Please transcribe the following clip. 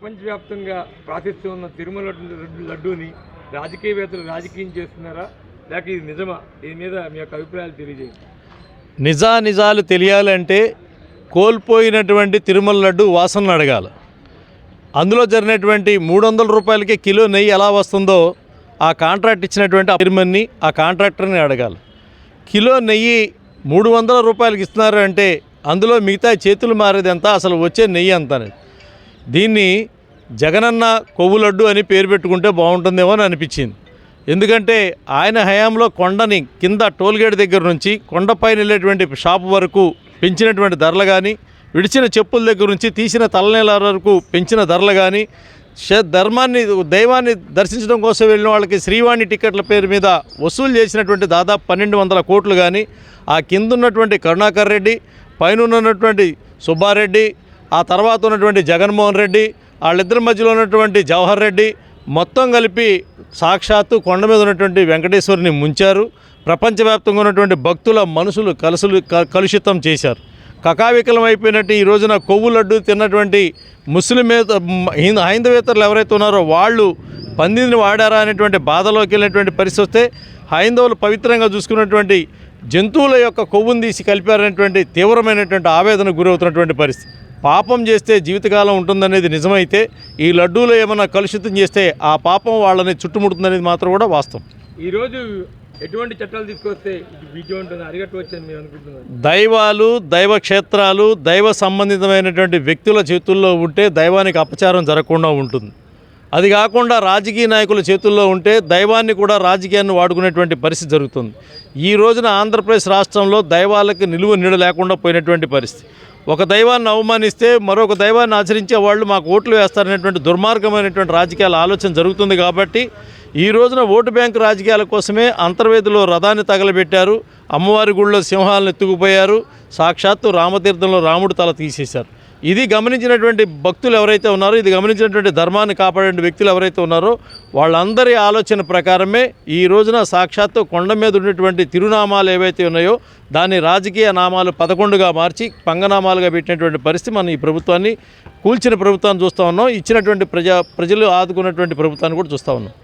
ప్రపంచవ్యాప్తంగా ప్రాశిస్తూ ఉన్న తిరుమల లడ్డూని రాజకీయవేత్తలు రాజకీయం చేస్తున్నారా? లేక ఇది నిజమా? దీని మీద మీ యొక్క అభిప్రాయాలు తెలియజేయండి. నిజానిజాలు తెలియాలంటే కోల్పోయినటువంటి తిరుమల లడ్డు వాసనలు అడగాలి. అందులో జరిగినటువంటి మూడు వందల రూపాయలకి కిలో నెయ్యి ఎలా వస్తుందో ఆ కాంట్రాక్ట్ ఇచ్చినటువంటి ఆ ఆ కాంట్రాక్టర్ని అడగాలి. కిలో నెయ్యి మూడు వందల రూపాయలకి ఇస్తున్నారు అంటే అందులో మిగతా చేతులు మారేది ఎంత? అసలు వచ్చే నెయ్యి ఎంత అనేది. దీన్ని జగనన్న కొవ్వు లడ్డు అని పేరు పెట్టుకుంటే బాగుంటుందేమో అని అనిపించింది. ఎందుకంటే ఆయన హయాంలో కొండని కింద టోల్గేట్ దగ్గర నుంచి కొండపైన వెళ్ళేటువంటి షాప్ వరకు పెంచినటువంటి ధరలు కానీ విడిచిన చెప్పుల దగ్గర నుంచి తీసిన తలనేల వరకు పెంచిన ధరలు కానీ ధర్మాన్ని దైవాన్ని దర్శించడం కోసం వెళ్ళిన వాళ్ళకి శ్రీవాణి టికెట్ల పేరు మీద వసూలు చేసినటువంటి దాదాపు పన్నెండు వందల కోట్లు కానీ ఆ కింద ఉన్నటువంటి కరుణాకర్ రెడ్డి పైన ఉన్నటువంటి సుబ్బారెడ్డి ఆ తర్వాత ఉన్నటువంటి జగన్మోహన్ రెడ్డి వాళ్ళిద్దరి మధ్యలో ఉన్నటువంటి జవహర్ రెడ్డి మొత్తం కలిపి సాక్షాత్తు కొండ మీద ఉన్నటువంటి వెంకటేశ్వరుని ముంచారు. ప్రపంచవ్యాప్తంగా ఉన్నటువంటి భక్తుల మనసులు కలుసులు కలుషితం చేశారు. కకావికలం అయిపోయినట్టు ఈ రోజున కొవ్వు లడ్డు తిన్నటువంటి ముస్లిమేత హైందవేతరులు ఎవరైతే ఉన్నారో వాళ్ళు పందిని వాడారా అనేటువంటి బాధలోకి వెళ్ళినటువంటి పరిస్థితి వస్తే హైందవులు పవిత్రంగా చూసుకున్నటువంటి జంతువుల యొక్క కొవ్వును తీసి కలిపారనేటువంటి తీవ్రమైనటువంటి ఆవేదనకు గురవుతున్నటువంటి పరిస్థితి. పాపం చేస్తే జీవితకాలం ఉంటుందనేది నిజమైతే ఈ లడ్డూలో ఏమైనా కలుషితం చేస్తే ఆ పాపం వాళ్ళని చుట్టుముడుతుందనేది మాత్రం కూడా వాస్తవం. ఈరోజు ఎటువంటి చట్టాలు తీసుకొస్తే దైవాలు దైవ క్షేత్రాలు దైవ సంబంధితమైనటువంటి వ్యక్తుల చేతుల్లో ఉంటే దైవానికి అపచారం జరగకుండా ఉంటుంది. అది కాకుండా రాజకీయ నాయకుల చేతుల్లో ఉంటే దైవాన్ని కూడా రాజకీయాన్ని వాడుకునేటువంటి పరిస్థితి జరుగుతుంది. ఈ రోజున ఆంధ్రప్రదేశ్ రాష్ట్రంలో దైవాలకు నిలువ నీడ లేకుండా పోయినటువంటి పరిస్థితి. ఒక దైవాన్ని అవమానిస్తే మరొక దైవాన్ని ఆచరించే వాళ్ళు మాకు ఓట్లు వేస్తారనేటువంటి దుర్మార్గమైనటువంటి రాజకీయాల ఆలోచన జరుగుతుంది కాబట్టి ఈ రోజున ఓటు బ్యాంకు రాజకీయాల కోసమే అంతర్వేదిలో రథాన్ని తగలబెట్టారు. అమ్మవారి గుళ్ళో సింహాలను ఎత్తుకుపోయారు. సాక్షాత్తు రామతీర్థంలో రాముడు తల తీసేశారు. ఇది గమనించినటువంటి భక్తులు ఎవరైతే ఉన్నారో ఇది గమనించినటువంటి ధర్మాన్ని కాపాడే వ్యక్తులు ఎవరైతే ఉన్నారో వాళ్ళందరి ఆలోచన ప్రకారమే ఈ రోజున సాక్షాత్తు కొండ మీద ఉన్నటువంటి తిరునామాలు ఏవైతే ఉన్నాయో దాన్ని రాజకీయ నామాలు పదకొండుగా మార్చి పంగనామాలుగా పెట్టినటువంటి పరిస్థితి మనం ఈ ప్రభుత్వాన్ని కూల్చిన ప్రభుత్వాన్ని చూస్తూ ఉన్నాం. ఇచ్చినటువంటి ప్రజా ప్రజలు ఆదుకున్నటువంటి ప్రభుత్వాన్ని కూడా చూస్తూ ఉన్నాం.